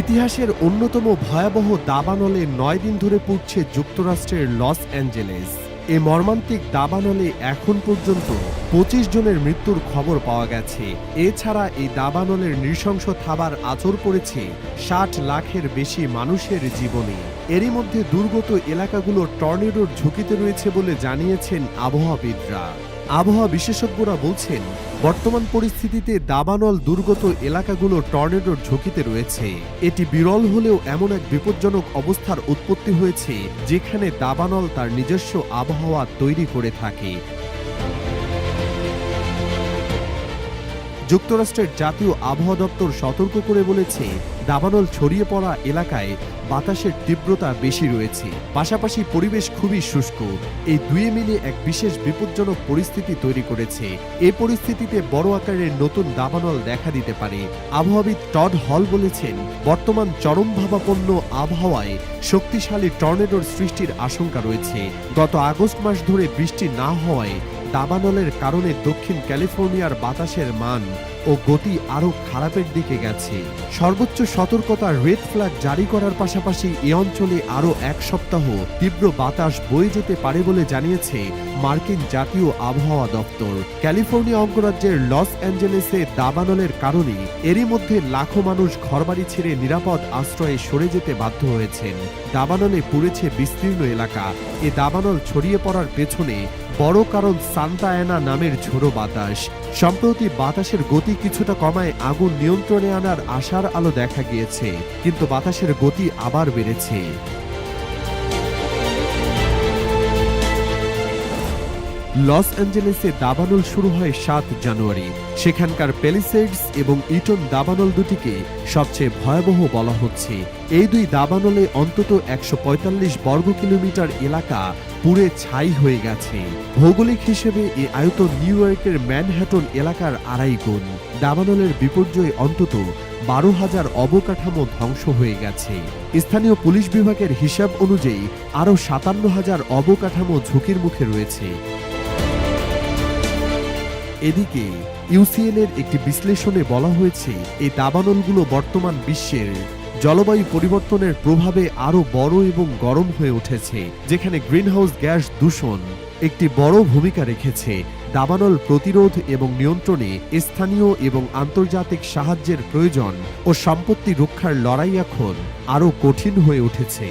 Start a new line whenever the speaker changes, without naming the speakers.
ইতিহাসের অন্যতম ভয়াবহ দাবানলে নয় দিন ধরে পুড়ছে যুক্তরাষ্ট্রের লস অ্যাঞ্জেলেস। এ মর্মান্তিক দাবানলে এখন পর্যন্ত পঁচিশ জনের মৃত্যুর খবর পাওয়া গেছে। এছাড়া এই দাবানলের নৃশংস থাবার আচর পড়েছে ষাট লাখের বেশি মানুষের জীবনে। এরই মধ্যে দুর্গত এলাকাগুলো টর্নেডোর ঝুঁকিতে রয়েছে বলে জানিয়েছেন আবহাওয়াবিদরা। আবহাওয়া বিশেষজ্ঞরা বলছেন, বর্তমান পরিস্থিতিতে দাবানল দুর্গত এলাকাগুলো টর্নেডোর ঝুঁকিতে রয়েছে। এটি বিরল হলেও এমন এক বিপজ্জনক অবস্থার উৎপত্তি হয়েছে, যেখানে দাবানল তার নিজস্ব আবহাওয়া তৈরি করে থাকে। যুক্তরাষ্ট্রের জাতীয় আবহাওয়া দপ্তর সতর্ক করে বলেছে, দাবানল ছড়িয়ে পড়া এলাকায় বাতাসের তীব্রতা বেশি রয়েছে। পাশাপাশি পরিবেশ খুবই শুষ্ক। এই দুয়ে মিলে এক বিশেষ বিপজ্জনক পরিস্থিতি তৈরি করেছে। এ পরিস্থিতিতে বড় আকারের নতুন দাবানল দেখা দিতে পারে। আবহাওয়াবিদ টড হল বলেছেন, বর্তমান চরমভাবাপন্ন আবহাওয়ায় শক্তিশালী টর্নেডোর সৃষ্টির আশঙ্কা রয়েছে। গত আগস্ট মাস ধরে বৃষ্টি না হওয়ায় দাবানলের কারণে দক্ষিণ ক্যালিফোর্নিয়ার বাতাসের মান ও গতি আরও খারাপের দিকে গেছে। সর্বোচ্চ সতর্কতা রেড ফ্ল্যাগ জারি করার পাশাপাশি এ অঞ্চলে আরও এক সপ্তাহ তীব্র বাতাস বয়ে যেতে পারে বলে জানিয়েছে মার্কিন জাতীয় আবহাওয়া দপ্তর। ক্যালিফোর্নিয়া অঙ্গরাজ্যের লস অ্যাঞ্জেলেসে দাবানলের কারণে এরই মধ্যে লাখো মানুষ ঘরবাড়ি ছেড়ে নিরাপদ আশ্রয়ে সরে যেতে বাধ্য হয়েছেন। দাবানলে পুড়েছে বিস্তীর্ণ এলাকা। এ দাবানল ছড়িয়ে পড়ার পেছনে বড় কারণ সান্তা অ্যানা নামের ঝোড়ো বাতাস। সম্প্রতি বাতাসের গতি কিছুটা কমায় আগুন নিয়ন্ত্রণে আনার আশার আলো দেখা গিয়েছে, কিন্তু বাতাসের গতি আবার বেড়েছে। লস অ্যাঞ্জেলেসে দাবানল শুরু হয় সাত জানুয়ারি। সেখানকার প্যালিসেডস এবং ইটন দাবানল দুটিকে সবচেয়ে ভয়াবহ বলা হচ্ছে। এই দুই দাবানলে অন্তত একশো পঁয়তাল্লিশ বর্গ কিলোমিটার এলাকা পুড়ে ছাই হয়ে গেছে। ভৌগোলিক হিসেবে এই আয়তন নিউ ইয়র্কের ম্যানহ্যাটন এলাকার আড়াই গুণ। দাবানলের বিপর্যয়ে অন্তত বারো হাজার অবকাঠামো ধ্বংস হয়ে গেছে। স্থানীয় পুলিশ বিভাগের হিসাব অনুযায়ী আরও সাতান্ন হাজার অবকাঠামো ঝুঁকির মুখে রয়েছে। এদিকে ইউসিএল এর একটি বিশ্লেষণে বলা হয়েছে, এই দাবানলগুলো বর্তমান বিশ্বের জলবায়ু পরিবর্তনের প্রভাবে আরও বড় এবং গরম হয়ে উঠেছে, যেখানে গ্রিনহাউস গ্যাস দূষণ একটি বড় ভূমিকা রেখেছে। দাবানল প্রতিরোধ এবং নিয়ন্ত্রণে স্থানীয় এবং আন্তর্জাতিক সাহায্যের প্রয়োজন ও সম্পত্তি রক্ষার লড়াই এখন আরও কঠিন হয়ে উঠেছে।